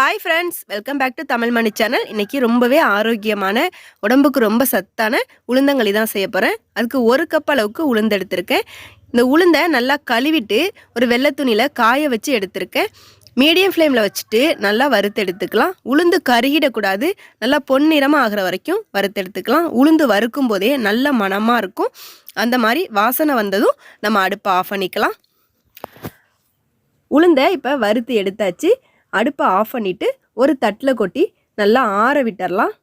Hi friends welcome back to Tamil Mani channel இன்றைக்கி ரொம்பவே ஆரோக்கியமான உடம்புக்கு ரொம்ப சத்தான உளுந்தங்களி தான் செய்ய போகிறேன் அதுக்கு ஒரு கப் அளவுக்கு உளுந்து எடுத்திருக்கேன். இந்த உளுந்தை நல்லா கழுவிட்டு ஒரு வெள்ளை துணியில் காய வச்சு எடுத்திருக்கேன். மீடியம் ஃப்ளேமில் வச்சுட்டு நல்லா வறுத்து எடுத்துக்கலாம். உளுந்து கருகிடக்கூடாது. நல்லா பொன்னிறமாக ஆகிற வரைக்கும் வறுத்து எடுத்துக்கலாம். உளுந்து வறுக்கும் போதே நல்ல மணமாக இருக்கும். அந்த மாதிரி வாசனை வந்ததும் நம்ம அடுப்பை ஆஃப் பண்ணிக்கலாம். உளுந்தை இப்போ வறுத்து எடுத்தாச்சு. அடுப்பை ஆஃப் பண்ணிவிட்டு ஒரு தட்டில் கொட்டி நல்லா ஆற விட்டுறலாம்.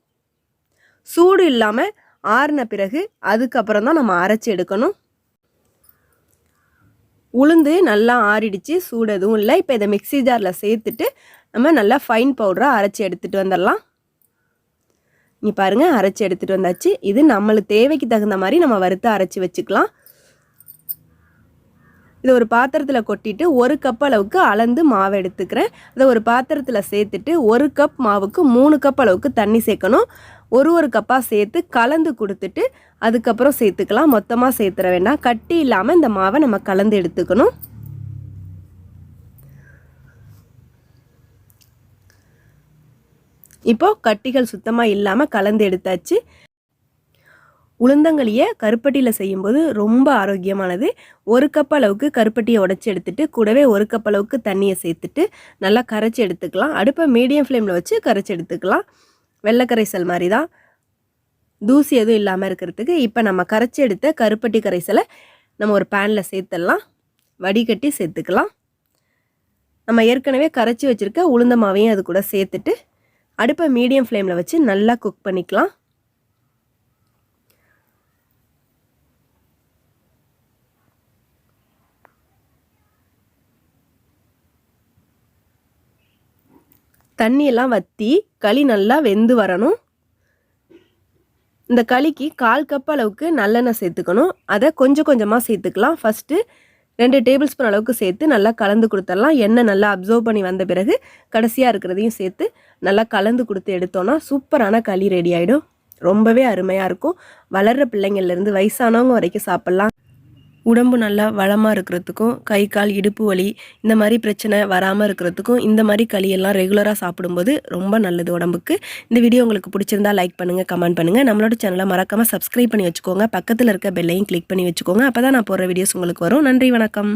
சூடு இல்லாமல் ஆறின பிறகு அதுக்கப்புறம் தான் நம்ம அரைச்சி எடுக்கணும். உளுந்து நல்லா ஆறிடுச்சு சூடு எதுவும் இல்லை. இப்போ இதை மிக்சி ஜாரில் சேர்த்துட்டு நம்ம நல்லா ஃபைன் பவுடராக அரைச்சி எடுத்துகிட்டு வந்துடலாம். நீ பாருங்கள் அரைச்சி எடுத்துகிட்டு வந்தாச்சு. இது நம்மளுக்கு தேவைக்கு தகுந்த மாதிரி நம்ம வறுத்து அரைச்சி வச்சுக்கலாம். இதை ஒரு பாத்திரத்தில் கொட்டிட்டு ஒரு கப் அளவுக்கு அளந்து மாவை எடுத்துக்கிறேன். அதை ஒரு பாத்திரத்தில் சேர்த்துட்டு ஒரு கப் மாவுக்கு மூணு கப் அளவுக்கு தண்ணி சேர்க்கணும். ஒரு ஒரு கப்பாக சேர்த்து கலந்து கொடுத்துட்டு அதுக்கப்புறம் சேர்த்துக்கலாம். மொத்தமாக சேர்த்துற வேண்டாம் கட்டி இல்லாமல் இந்த மாவை நம்ம கலந்து எடுத்துக்கணும். இப்போது கட்டிகள் சுத்தமாக இல்லாமல் கலந்து எடுத்தாச்சு. உளுந்தங்களியை கருப்பட்டியில் செய்யும்போது ரொம்ப ஆரோக்கியமானது. ஒரு கப் அளவுக்கு கருப்பட்டியை உடச்சி எடுத்துட்டு கூடவே ஒரு கப் அளவுக்கு தண்ணியை சேர்த்துட்டு நல்லா கரைச்சி எடுத்துக்கலாம். அடுப்பை மீடியம் ஃப்ளேமில் வச்சு கரைச்சி எடுத்துக்கலாம். வெள்ளைக்கரைசல் மாதிரி தான் தூசி எதுவும் இல்லாமல் இருக்கிறதுக்கு இப்போ நம்ம கரைச்சி எடுத்த கருப்பட்டி கரைசலை நம்ம ஒரு பேனில் சேர்த்துடலாம். வடிகட்டி சேர்த்துக்கலாம். நம்ம ஏற்கனவே கரைச்சி வச்சுருக்க உளுந்த மாவையும் அது கூட சேர்த்துட்டு அடுப்பை மீடியம் ஃப்ளேமில் வச்சு நல்லா குக் பண்ணிக்கலாம். தண்ணியெல்லாம் வற்றி களி நல்லா வெந்து வரணும். இந்த களிக்கு கால் கப் அளவுக்கு நல்லெண்ணெய் சேர்த்துக்கணும். அதை கொஞ்சம் கொஞ்சமாக சேர்த்துக்கலாம். ஃபஸ்ட்டு ரெண்டு டேபிள் ஸ்பூன் அளவுக்கு சேர்த்து நல்லா கலந்து கொடுத்துடலாம். எண்ணெய் நல்லா அப்சர்வ் பண்ணி வந்த பிறகு கடைசியாக இருக்கிறதையும் சேர்த்து நல்லா கலந்து கொடுத்து எடுத்தோன்னா சூப்பரான களி ரெடி ஆகிடும் ரொம்பவே அருமையாக இருக்கும். வளர்கிற பிள்ளைங்கள்லேருந்து வயசானவங்க வரைக்கும் சாப்பிட்லாம். உடம்பு நல்லா வளமாக இருக்கிறதுக்கும் கை கால் இடுப்பு வலி இந்த மாதிரி பிரச்சனை வராமல் இருக்கிறதுக்கும் இந்த மாதிரி களியெல்லாம் ரெகுலராக சாப்பிடும்போது ரொம்ப நல்லது உடம்புக்கு. இந்த வீடியோ உங்களுக்கு பிடிச்சிருந்தா லைக் பண்ணுங்கள் கமெண்ட் பண்ணுங்கள் நம்மளோட சேனலை மறக்காமல் சப்ஸ்கிரைப் பண்ணி வச்சுக்கோங்க. பக்கத்தில் இருக்க பெல்லையும் கிளிக் பண்ணி வச்சுக்கோங்க. அப்போ தான் நான் போடுற வீடியோஸ் உங்களுக்கு வரும். நன்றி வணக்கம்.